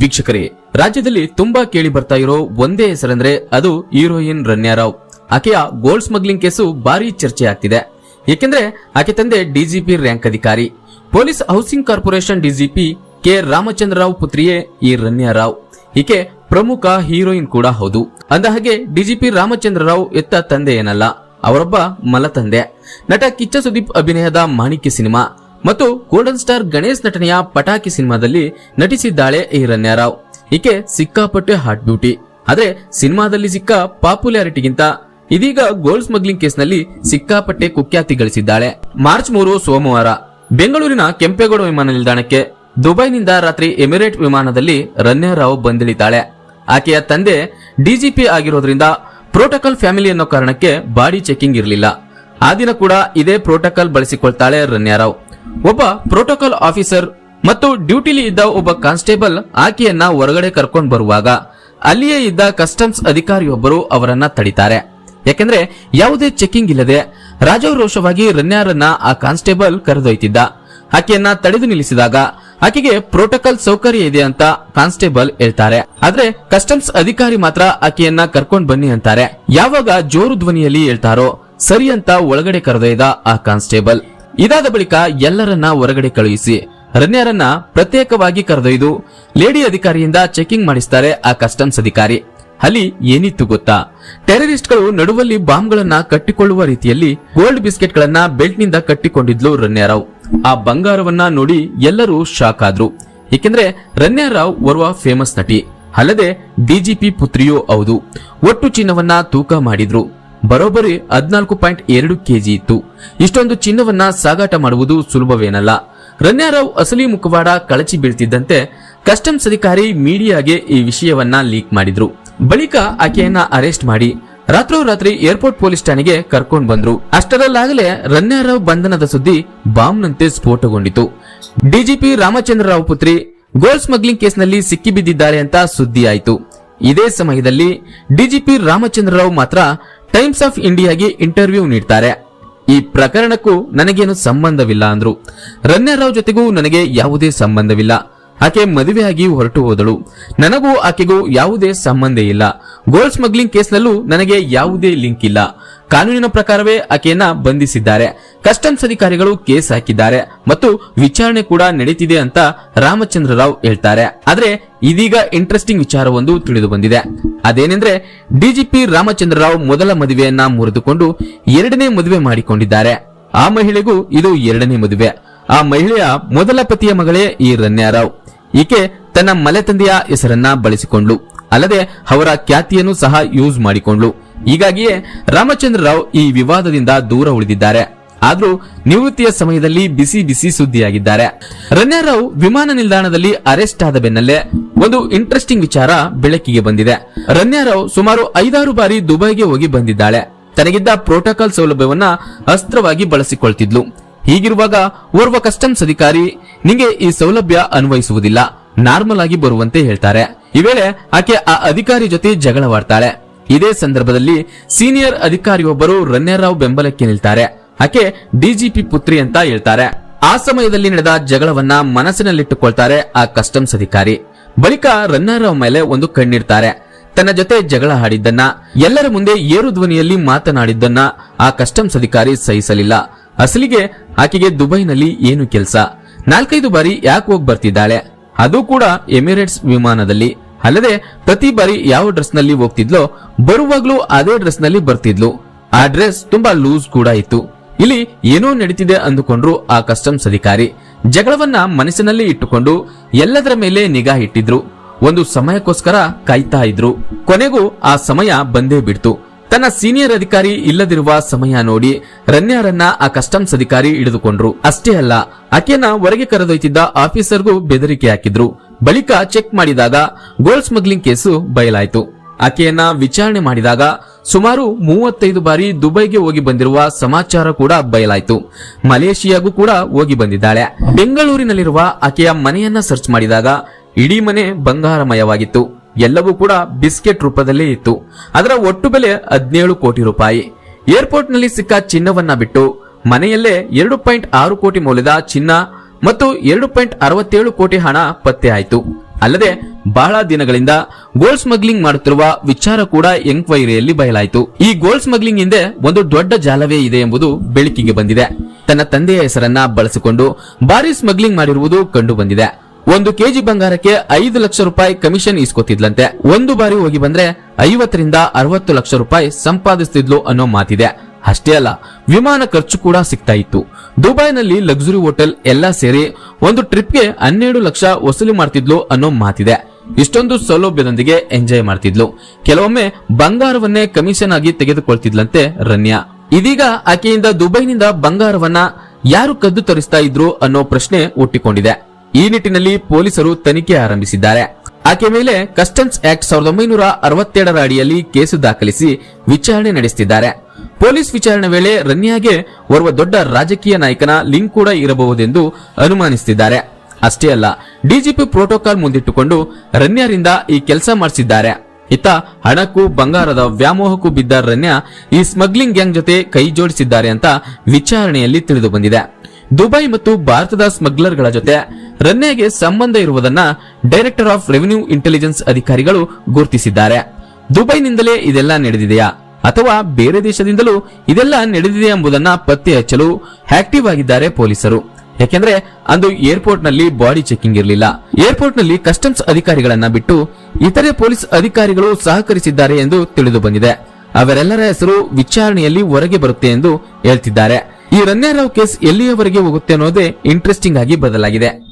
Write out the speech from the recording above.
ವೀಕ್ಷಕರೇ, ರಾಜ್ಯದಲ್ಲಿ ತುಂಬಾ ಕೇಳಿ ಬರ್ತಾ ಇರೋ ಒಂದೇ ಹೆಸರಂದ್ರೆ ಅದು ಹೀರೋಯಿನ್ ರನ್ಯಾರಾವ್ ಆಕೆಯ ಗೋಲ್ಡ್ ಸ್ಮಗ್ಲಿಂಗ್ ಕೇಸು ಭಾರಿ ಚರ್ಚೆ ಆಗ್ತಿದೆ. ಏಕೆಂದ್ರೆ ಆಕೆ ತಂದೆ ಡಿಜಿಪಿ ರ್ಯಾಂಕ್ ಅಧಿಕಾರಿ. Police housing corporation DGP K Ramachandra Rao ಪುತ್ರಿಯೇ ಈ ರನ್ಯಾರಾವ್ ಈಕೆ ಪ್ರಮುಖ ಹೀರೋಯಿನ್ ಕೂಡ ಹೌದು. ಅಂದಹಾಗೆ ಡಿಜಿಪಿ ರಾಮಚಂದ್ರರಾವ್ ಎತ್ತ ತಂದೆ ಏನಲ್ಲ, ಅವರೊಬ್ಬ ಮಲತಂದೆ ನಟ ಕಿಚ್ಚ ಸುದೀಪ್ ಅಭಿನಯದ ಮಾಣಿಕ್ಯ ಸಿನಿಮಾ. ಮತ್ತು ಗೋಲ್ಡನ್ ಸ್ಟಾರ್ ಗಣೇಶ್ ನಟನೆಯ ಪಟಾಕಿ ಸಿನಿಮಾದಲ್ಲಿ ನಟಿಸಿದ್ದಾಳೆ ಈ ರಾವ್. ಈಕೆ ಸಿಕ್ಕಾಪಟ್ಟೆ ಹಾಟ್ ಬ್ಯೂಟಿ. ಆದ್ರೆ ಸಿನಿಮಾದಲ್ಲಿ ಸಿಕ್ಕ ಪಾಪ್ಯುಲಾರಿಟಿಗಿಂತ ಇದೀಗ ಗೋಲ್ಡ್ ಸ್ಮಗ್ಲಿಂಗ್ ಕೇಸ್ನಲ್ಲಿ ಸಿಕ್ಕಾಪಟ್ಟೆ ಕುಖ್ಯಾತಿ ಗಳಿಸಿದ್ದಾಳೆ. ಮಾರ್ಚ್ ಮೂರು, ಸೋಮವಾರ. ಬೆಂಗಳೂರಿನ ಕೆಂಪೇಗೌಡ ವಿಮಾನ ನಿಲ್ದಾಣಕ್ಕೆ ದುಬೈನಿಂದ ರಾತ್ರಿ ಎಮಿರೇಟ್ ವಿಮಾನದಲ್ಲಿ ರನ್ಯಾರಾವ್ ಬಂದಿಳಿದ್ದಾಳೆ ಆಕೆಯ ತಂದೆ ಡಿಜಿಪಿ ಆಗಿರೋದ್ರಿಂದ ಪ್ರೋಟೋಕಾಲ್ ಫ್ಯಾಮಿಲಿ ಅನ್ನೋ ಕಾರಣಕ್ಕೆ ಬಾಡಿ ಚೆಕಿಂಗ್ ಇರಲಿಲ್ಲ. ಆ ದಿನ ಕೂಡ ಇದೇ ಪ್ರೋಟೋಕಾಲ್ ಬಳಸಿಕೊಳ್ತಾಳೆ ರನ್ಯಾರಾವ್ ಒಬ್ಬ ಪ್ರೋಟೋಕಾಲ್ ಆಫೀಸರ್ ಮತ್ತು ಡ್ಯೂಟಿಲಿ ಇದ್ದ ಒಬ್ಬ ಕಾನ್ಸ್ಟೇಬಲ್ ಆಕೆಯನ್ನ ಹೊರಗಡೆ ಕರ್ಕೊಂಡು ಬರುವಾಗ, ಅಲ್ಲಿಯೇ ಇದ್ದ ಕಸ್ಟಮ್ಸ್ ಅಧಿಕಾರಿಯೊಬ್ಬರು ಅವರನ್ನ ತಡಿತಾರೆ. ಯಾಕೆಂದ್ರೆ ಯಾವುದೇ ಚೆಕಿಂಗ್ ಇಲ್ಲದೆ ರಾಜಾರೋಷವಾಗಿ ರನ್ಯಾರನ್ನ ಆ ಕಾನ್ಸ್ಟೇಬಲ್ ಕರೆದೊಯ್ತಿದ್ದ. ಆಕೆಯನ್ನ ತಡೆದು ನಿಲ್ಲಿಸಿದಾಗ ಆಕೆಗೆ ಪ್ರೋಟೋಕಾಲ್ ಸೌಕರ್ಯ ಇದೆ ಅಂತ ಕಾನ್ಸ್ಟೇಬಲ್ ಹೇಳ್ತಾರೆ. ಆದ್ರೆ ಕಸ್ಟಮ್ಸ್ ಅಧಿಕಾರಿ ಮಾತ್ರ ಆಕೆಯನ್ನ ಕರ್ಕೊಂಡ್ ಬನ್ನಿ ಅಂತಾರೆ. ಯಾವಾಗ ಜೋರು ಧ್ವನಿಯಲ್ಲಿ ಹೇಳ್ತಾರೋ ಸರಿ ಅಂತ ಒಳಗಡೆ ಕರೆದೊಯ್ದ ಆ ಕಾನ್ಸ್ಟೇಬಲ್ ಇದಾದ ಬಳಿಕ ಎಲ್ಲರನ್ನ ಹೊರಗಡೆ ಕಳುಹಿಸಿ ರನ್ಯರನ್ನ ಪ್ರತ್ಯೇಕವಾಗಿ ಕರೆದೊಯ್ದು ಲೇಡಿ ಅಧಿಕಾರಿಯಿಂದ ಚೆಕಿಂಗ್ ಮಾಡಿಸ್ತಾರೆ ಆ ಕಸ್ಟಮ್ಸ್ ಅಧಿಕಾರಿ. ಅಲ್ಲಿ ಏನಿತ್ತು ಗೊತ್ತಾ? ಟೆರರಿಸ್ಟ್ಗಳು ನಡುವಲ್ಲಿ ಬಾಂಬ್ಗಳನ್ನ ಕಟ್ಟಿಕೊಳ್ಳುವ ರೀತಿಯಲ್ಲಿ ಗೋಲ್ಡ್ ಬಿಸ್ಕೆಟ್ ಗಳನ್ನ ಬೆಲ್ಟ್ನಿಂದ ಕಟ್ಟಿಕೊಂಡಿದ್ಲು ರನ್ಯಾರಾವ್. ಆ ಬಂಗಾರವನ್ನ ನೋಡಿ ಎಲ್ಲರೂ ಶಾಕ್ ಆದ್ರು. ಏಕೆಂದ್ರೆ ರನ್ಯಾರಾವ್ ಓರ್ವ ಫೇಮಸ್ ನಟಿ. ಅಲ್ಲದೆ ಡಿಜಿಪಿ ಪುತ್ರಿಯೂ ಹೌದು. ಒಟ್ಟು ಚಿನ್ನವನ್ನ ತೂಕ ಮಾಡಿದ್ರು. ಬರೋಬ್ಬರಿ ಹದಿನಾಲ್ಕು ಪಾಯಿಂಟ್ ಎರಡು ಕೆಜಿ ಇತ್ತು. ಇಷ್ಟೊಂದು ಚಿನ್ನವನ್ನ ಸಾಗಾಟ ಮಾಡುವುದು ಸುಲಭವೇನಲ್ಲ. ರನ್ಯಾರಾವ್ ಅಸಲಿ ಮುಖವಾಡ ಕಳಚಿ ಬೀಳ್ತಿದ್ದಂತೆ ಕಸ್ಟಮ್ಸ್ ಅಧಿಕಾರಿ ಮೀಡಿಯಾಗೆ ಈ ವಿಷಯವನ್ನ ಲೀಕ್ ಮಾಡಿದ್ರು. ಬಳಿಕ ಆಕೆಯನ್ನ ಅರೆಸ್ಟ್ ಮಾಡಿ ರಾತ್ರೋರಾತ್ರಿ ಏರ್ಪೋರ್ಟ್ ಪೊಲೀಸ್ ಠಾಣೆಗೆ ಕರ್ಕೊಂಡು ಬಂದ್ರು. ಅಷ್ಟರಲ್ಲಾಗಲೇ ರನ್ಯಾರಾವ್ ಬಂಧನದ ಸುದ್ದಿ ಬಾಂಬ್ನಂತೆ ಸ್ಫೋಟಗೊಂಡಿತು. ಡಿಜಿಪಿ ರಾಮಚಂದ್ರರಾವ್ ಪುತ್ರಿ ಗೋಲ್ಡ್ ಸ್ಮಗ್ಲಿಂಗ್ ಕೇಸ್ನಲ್ಲಿ ಸಿಕ್ಕಿಬಿದ್ದಿದ್ದಾರೆ ಅಂತ ಸುದ್ದಿ ಆಯಿತು ಇದೇ ಸಮಯದಲ್ಲಿ ಡಿಜಿಪಿ ರಾಮಚಂದ್ರರಾವ್ ಮಾತ್ರ ಟೈಮ್ಸ್ ಆಫ್ ಇಂಡಿಯಾಗೆ ಇಂಟರ್ವ್ಯೂ ನೀಡ್ತಾರೆ. ಈ ಪ್ರಕರಣಕ್ಕೂ ನನಗೇನು ಸಂಬಂಧವಿಲ್ಲ ಅಂದ್ರು. ರನ್ಯಾರಾವ್ ಜೊತೆಗೂ ನನಗೆ ಯಾವುದೇ ಸಂಬಂಧವಿಲ್ಲ. ಆಕೆ ಮದುವೆಯಾಗಿ ಹೊರಟು ಹೋದಳು. ನನಗೂ ಆಕೆಗೂ ಯಾವುದೇ ಸಂಬಂಧ ಇಲ್ಲ. ಗೋಲ್ಡ್ ಸ್ಮಗ್ಲಿಂಗ್ ಕೇಸ್ನಲ್ಲೂ ನನಗೆ ಯಾವುದೇ ಲಿಂಕ್ ಇಲ್ಲ. ಕಾನೂನಿನ ಪ್ರಕಾರವೇ ಆಕೆಯನ್ನ ಬಂಧಿಸಿದ್ದಾರೆ. ಕಸ್ಟಮ್ಸ್ ಅಧಿಕಾರಿಗಳು ಕೇಸ್ ಹಾಕಿದ್ದಾರೆ ಮತ್ತು ವಿಚಾರಣೆ ಕೂಡ ನಡೀತಿದೆ ಅಂತ ರಾಮಚಂದ್ರ ರಾವ್ ಹೇಳ್ತಾರೆ. ಆದ್ರೆ ಇದೀಗ ಇಂಟ್ರೆಸ್ಟಿಂಗ್ ವಿಚಾರವೊಂದು ತಿಳಿದು ಬಂದಿದೆ. ಅದೇನೆಂದ್ರೆ ಡಿಜಿಪಿ ರಾಮಚಂದ್ರರಾವ್ ಮೊದಲ ಮದುವೆಯನ್ನ ಮುರಿದುಕೊಂಡು ಎರಡನೇ ಮದುವೆ ಮಾಡಿಕೊಂಡಿದ್ದಾರೆ. ಆ ಮಹಿಳೆಗೂ ಇದು ಎರಡನೇ ಮದುವೆ. ಆ ಮಹಿಳೆಯ ಮೊದಲ ಪತಿಯ ಮಗಳೇ ಈ ರನ್ಯಾರಾವ್. ಈಕೆ ತನ್ನ ಮಲೆತಂದೆಯ ಹೆಸರನ್ನ ಬಳಸಿಕೊಂಡ್ಲು ಅಲ್ಲದೆ ಅವರ ಖ್ಯಾತಿಯನ್ನು ಸಹ ಯೂಸ್ ಮಾಡಿಕೊಂಡ್ಲು ಹೀಗಾಗಿಯೇ ರಾಮಚಂದ್ರ ರಾವ್ ಈ ವಿವಾದದಿಂದ ದೂರ ಉಳಿದಿದ್ದಾರೆ. ಆದ್ರೂ ನಿವೃತ್ತಿಯ ಸಮಯದಲ್ಲಿ ಬಿಸಿ ಬಿಸಿ ಸುದ್ದಿಯಾಗಿದ್ದಾರೆ. ರನ್ಯಾರಾವ್ ವಿಮಾನ ನಿಲ್ದಾಣದಲ್ಲಿ ಅರೆಸ್ಟ್ ಆದ ಬೆನ್ನಲ್ಲೇ ಒಂದು ಇಂಟ್ರೆಸ್ಟಿಂಗ್ ವಿಚಾರ ಬೆಳಕಿಗೆ ಬಂದಿದೆ. ರನ್ಯಾರಾವ್ ಸುಮಾರು ಐದಾರು ಬಾರಿ ದುಬೈಗೆ ಹೋಗಿ ಬಂದಿದ್ದಾಳೆ. ತನಗಿದ್ದ ಪ್ರೋಟೋಕಾಲ್ ಸೌಲಭ್ಯವನ್ನ ಅಸ್ತ್ರವಾಗಿ ಬಳಸಿಕೊಳ್ತಿದ್ಲು. ಹೀಗಿರುವಾಗ ಓರ್ವ ಕಸ್ಟಮ್ಸ್ ಅಧಿಕಾರಿ, ನಿಂಗೆ ಈ ಸೌಲಭ್ಯ ಅನ್ವಯಿಸುವುದಿಲ್ಲ. ನಾರ್ಮಲ್ ಆಗಿ ಬರುವಂತೆ ಹೇಳ್ತಾರೆ. ಈ ವೇಳೆ ಆಕೆ ಆ ಅಧಿಕಾರಿ ಜೊತೆ ಜಗಳವಾಡ್ತಾಳೆ. ಇದೇ ಸಂದರ್ಭದಲ್ಲಿ ಸೀನಿಯರ್ ಅಧಿಕಾರಿಯೊಬ್ಬರು ರನ್ಯಾರಾವ್ ಬೆಂಬಲಕ್ಕೆ ನಿಲ್ತಾರೆ. ಆಕೆ ಡಿಜಿಪಿ ಪುತ್ರಿ ಅಂತ ಹೇಳ್ತಾರೆ. ಆ ಸಮಯದಲ್ಲಿ ನಡೆದ ಜಗಳವನ್ನ ಮನಸ್ಸಿನಲ್ಲಿಟ್ಟುಕೊಳ್ತಾರೆ ಆ ಕಸ್ಟಮ್ಸ್ ಅಧಿಕಾರಿ. ಬಳಿಕ ರನ್ನರ್ ಮೇಲೆ ಒಂದು ಕಣ್ಣಿಡ್ತಾರೆ. ತನ್ನ ಜೊತೆ ಜಗಳ ಆಡಿದ್ದನ್ನ, ಎಲ್ಲರ ಮುಂದೆ ಏರು ಧ್ವನಿಯಲ್ಲಿ ಮಾತನಾಡಿದ್ದನ್ನ ಆ ಕಸ್ಟಮ್ಸ್ ಅಧಿಕಾರಿ ಸಹಿಸಲಿಲ್ಲ. ಅಸಲಿಗೆ ಆಕೆಗೆ ದುಬೈನಲ್ಲಿ ಏನು ಕೆಲಸ? ನಾಲ್ಕೈದು ಬಾರಿ ಯಾಕೆ ಹೋಗಿ ಬರ್ತಿದ್ದಾಳೆ? ಅದು ಕೂಡ ಎಮಿರೇಟ್ಸ್ ವಿಮಾನದಲ್ಲಿ. ಅಲ್ಲದೆ ಪ್ರತಿ ಬಾರಿ ಯಾವ ಡ್ರೆಸ್ನಲ್ಲಿ ಹೋಗ್ತಿದ್ಲೋ, ಬರುವಾಗ್ಲೂ ಅದೇ ಡ್ರೆಸ್ನಲ್ಲಿ ಬರ್ತಿದ್ಲು. ಆ ಡ್ರೆಸ್ ತುಂಬಾ ಲೂಸ್ ಕೂಡ ಇತ್ತು. ಇಲ್ಲಿ ಏನೋ ನಡೀತಿದೆ ಅಂದುಕೊಂಡ್ರು ಆ ಕಸ್ಟಮ್ಸ್ ಅಧಿಕಾರಿ. ಜಗಳವನ್ನ ಮನಸ್ಸಿನಲ್ಲಿ ಇಟ್ಟುಕೊಂಡು ಎಲ್ಲದರ ಮೇಲೆ ನಿಗಾ ಇಟ್ಟಿದ್ರು. ಒಂದು ಸಮಯಕ್ಕೋಸ್ಕರ ಕಾಯ್ತಾ ಇದ್ರು. ಕೊನೆಗೂ ಆ ಸಮಯ ಬಂದೇ ಬಿಡ್ತು. ತನ್ನ ಸೀನಿಯರ್ ಅಧಿಕಾರಿ ಇಲ್ಲದಿರುವ ಸಮಯ ನೋಡಿ ರನ್ಯಾರನ್ನ ಆ ಕಸ್ಟಮ್ಸ್ ಅಧಿಕಾರಿ ಹಿಡಿದುಕೊಂಡ್ರು. ಅಷ್ಟೇ ಅಲ್ಲ, ಆಕೆಯನ್ನ ಹೊರಗೆ ಕರೆದೊಯ್ತಿದ್ದ ಆಫೀಸರ್ಗೂ ಬೆದರಿಕೆ ಹಾಕಿದ್ರು. ಬಳಿಕ ಚೆಕ್ ಮಾಡಿದಾಗ ಗೋಲ್ಡ್ ಸ್ಮಗ್ಲಿಂಗ್ ಕೇಸು ಬಯಲಾಯಿತು. ಆಕೆಯನ್ನ ವಿಚಾರಣೆ ಮಾಡಿದಾಗ ಸುಮಾರು ಮೂವತ್ತೈದು ಬಾರಿ ದುಬೈಗೆ ಹೋಗಿ ಬಂದಿರುವ ಸಮಾಚಾರ ಕೂಡ ಬಯಲಾಯಿತು. ಮಲೇಷಿಯಾಗೂ ಕೂಡ ಹೋಗಿ ಬಂದಿದ್ದಾಳೆ. ಬೆಂಗಳೂರಿನಲ್ಲಿರುವ ಆಕೆಯ ಮನೆಯನ್ನ ಸರ್ಚ್ ಮಾಡಿದಾಗ ಇಡೀ ಮನೆ ಬಂಗಾರಮಯವಾಗಿತ್ತು. ಎಲ್ಲವೂ ಕೂಡ ಬಿಸ್ಕೆಟ್ ರೂಪದಲ್ಲೇ ಇತ್ತು. ಅದರ ಒಟ್ಟು ಬೆಲೆ ಹದಿನೇಳು ಕೋಟಿ ರೂಪಾಯಿ. ಏರ್ಪೋರ್ಟ್ನಲ್ಲಿ ಸಿಕ್ಕ ಚಿನ್ನವನ್ನ ಬಿಟ್ಟು ಮನೆಯಲ್ಲೇ ಎರಡು ಪಾಯಿಂಟ್ ಆರು ಕೋಟಿ ಮೌಲ್ಯದ ಚಿನ್ನ ಮತ್ತು ಎರಡು ಪಾಯಿಂಟ್ ಅರವತ್ತೇಳು ಕೋಟಿ ಹಣ ಪತ್ತೆ ಆಯಿತು. ಅಲ್ಲದೆ ಬಹಳ ದಿನಗಳಿಂದ ಗೋಲ್ಡ್ ಸ್ಮಗ್ಲಿಂಗ್ ಮಾಡುತ್ತಿರುವ ವಿಚಾರ ಕೂಡ ಎಂಕ್ವೈರಿಯಲ್ಲಿ ಬಯಲಾಯಿತು. ಈ ಗೋಲ್ಡ್ ಸ್ಮಗ್ಲಿಂಗ್ ಹಿಂದೆ ಒಂದು ದೊಡ್ಡ ಜಾಲವೇ ಇದೆ ಎಂಬುದು ಬೆಳಕಿಗೆ ಬಂದಿದೆ. ತನ್ನ ತಂದೆಯ ಹೆಸರನ್ನ ಬಳಸಿಕೊಂಡು ಭಾರಿ ಸ್ಮಗ್ಲಿಂಗ್ ಮಾಡಿರುವುದು ಕಂಡು ಬಂದಿದೆ ಒಂದು ಕೆಜಿ ಬಂಗಾರಕ್ಕೆ ಐದು ಲಕ್ಷ ರೂಪಾಯಿ ಕಮಿಷನ್ ಇಸ್ಕೊತಿದ್ಲಂತೆ ಒಂದು ಬಾರಿ ಹೋಗಿ ಬಂದ್ರೆ ಐವತ್ತರಿಂದ ಅರವತ್ತು ಲಕ್ಷ ರೂಪಾಯಿ ಸಂಪಾದಿಸ್ತಿದ್ಲು ಅನ್ನೋ ಮಾತಿದೆ. ಅಷ್ಟೇ ಅಲ್ಲ, ವಿಮಾನ ಖರ್ಚು ಕೂಡ ಸಿಗ್ತಾ ಇತ್ತು. ದುಬೈನಲ್ಲಿ ಲಕ್ಸುರಿ ಹೋಟೆಲ್ ಎಲ್ಲ ಸೇರಿ ಒಂದು ಟ್ರಿಪ್ಗೆ ಹನ್ನೆರಡು ಲಕ್ಷ ವಸೂಲಿ ಮಾಡ್ತಿದ್ಲು ಅನ್ನೋ ಮಾತಿದೆ. ಇಷ್ಟೊಂದು ಸೌಲಭ್ಯದೊಂದಿಗೆ ಎಂಜಾಯ್ ಮಾಡ್ತಿದ್ಲು. ಕೆಲವೊಮ್ಮೆ ಬಂಗಾರವನ್ನೇ ಕಮಿಷನ್ ಆಗಿ ತೆಗೆದುಕೊಳ್ತಿದ್ಲಂತೆ ರನ್ಯಾ. ಇದೀಗ ಆಕೆಯಿಂದ ದುಬೈನಿಂದ ಬಂಗಾರವನ್ನ ಯಾರು ಕದ್ದು ತರಿಸ್ತಾ ಇದ್ರು ಅನ್ನೋ ಪ್ರಶ್ನೆ ಹುಟ್ಟಿಕೊಂಡಿದೆ. ಈ ನಿಟ್ಟಿನಲ್ಲಿ ಪೊಲೀಸರು ತನಿಖೆ ಆರಂಭಿಸಿದ್ದಾರೆ. ಆಕೆ ಮೇಲೆ ಕಸ್ಟಮ್ಸ್ ಆಕ್ಟ್ ಸಾವಿರದ ಒಂಬೈನೂರ ಅರವತ್ತೆರಡರ ಅಡಿಯಲ್ಲಿ ಕೇಸು ದಾಖಲಿಸಿ ವಿಚಾರಣೆ ನಡೆಸುತ್ತಿದ್ದಾರೆ ಪೊಲೀಸ್ ವಿಚಾರಣೆ ವೇಳೆ ರನ್ಯಾಗೆ ಓರ್ವ ದೊಡ್ಡ ರಾಜಕೀಯ ನಾಯಕನ ಲಿಂಕ್ ಕೂಡ ಇರಬಹುದೆಂದು ಅನುಮಾನಿಸುತ್ತಿದ್ದಾರೆ. ಅಷ್ಟೇ ಅಲ್ಲ, ಡಿಜಿಪಿ ಪ್ರೋಟೋಕಾಲ್ ಮುಂದಿಟ್ಟುಕೊಂಡು ರನ್ಯಾರಿಂದ ಈ ಕೆಲಸ ಮಾಡಿಸಿದ್ದಾರೆ. ಇತ್ತ ಹಣಕ್ಕೂ ಬಂಗಾರದ ವ್ಯಾಮೋಹಕ್ಕೂ ಬಿದ್ದ ರನ್ಯಾ ಈ ಸ್ಮಗ್ಲಿಂಗ್ ಗ್ಯಾಂಗ್ ಜೊತೆ ಕೈ ಜೋಡಿಸಿದ್ದಾರೆ ಅಂತ ವಿಚಾರಣೆಯಲ್ಲಿ ತಿಳಿದು ಬಂದಿದೆ. ದುಬೈ ಮತ್ತು ಭಾರತದ ಸ್ಮಗ್ಲರ್ಗಳ ಜೊತೆ ರನ್ಯಾಗೆ ಸಂಬಂಧ ಇರುವುದನ್ನ ಡೈರೆಕ್ಟರ್ ಆಫ್ ರೆವಿನ್ಯೂ ಇಂಟೆಲಿಜೆನ್ಸ್ ಅಧಿಕಾರಿಗಳು ಗುರುತಿಸಿದ್ದಾರೆ. ದುಬೈನಿಂದಲೇ ಇದೆಲ್ಲ ನಡೆದಿದೆಯಾ? ಅಥವಾ ಬೇರೆ ದೇಶದಿಂದಲೂ ಇದೆಲ್ಲ ನಡೆದಿದೆ ಎಂಬುದನ್ನ ಪತ್ತೆ ಹಚ್ಚಲು ಆಕ್ಟಿವ್ ಆಗಿದ್ದಾರೆ ಪೊಲೀಸರು. ಯಾಕೆಂದ್ರೆ ಅಂದು ಏರ್ಪೋರ್ಟ್ನಲ್ಲಿ ಬಾಡಿ ಚೆಕಿಂಗ್ ಇರಲಿಲ್ಲ. ಏರ್ಪೋರ್ಟ್ನಲ್ಲಿ ಕಸ್ಟಮ್ಸ್ ಅಧಿಕಾರಿಗಳನ್ನ ಬಿಟ್ಟು ಇತರೆ ಪೊಲೀಸ್ ಅಧಿಕಾರಿಗಳು ಸಹಕರಿಸಿದ್ದಾರೆ ಎಂದು ತಿಳಿದು ಬಂದಿದೆ. ಅವರೆಲ್ಲರ ಹೆಸರು ವಿಚಾರಣೆಯಲ್ಲಿ ಹೊರಗೆ ಬರುತ್ತೆ ಎಂದು ಹೇಳ್ತಿದ್ದಾರೆ. ಈ ರನ್ಯಾರಾವ್ ಕೇಸ್ ಎಲ್ಲಿಯವರೆಗೆ ಹೋಗುತ್ತೆ ಅನ್ನೋದೇ ಇಂಟ್ರೆಸ್ಟಿಂಗ್ ಆಗಿ ಬದಲಾಗಿದೆ.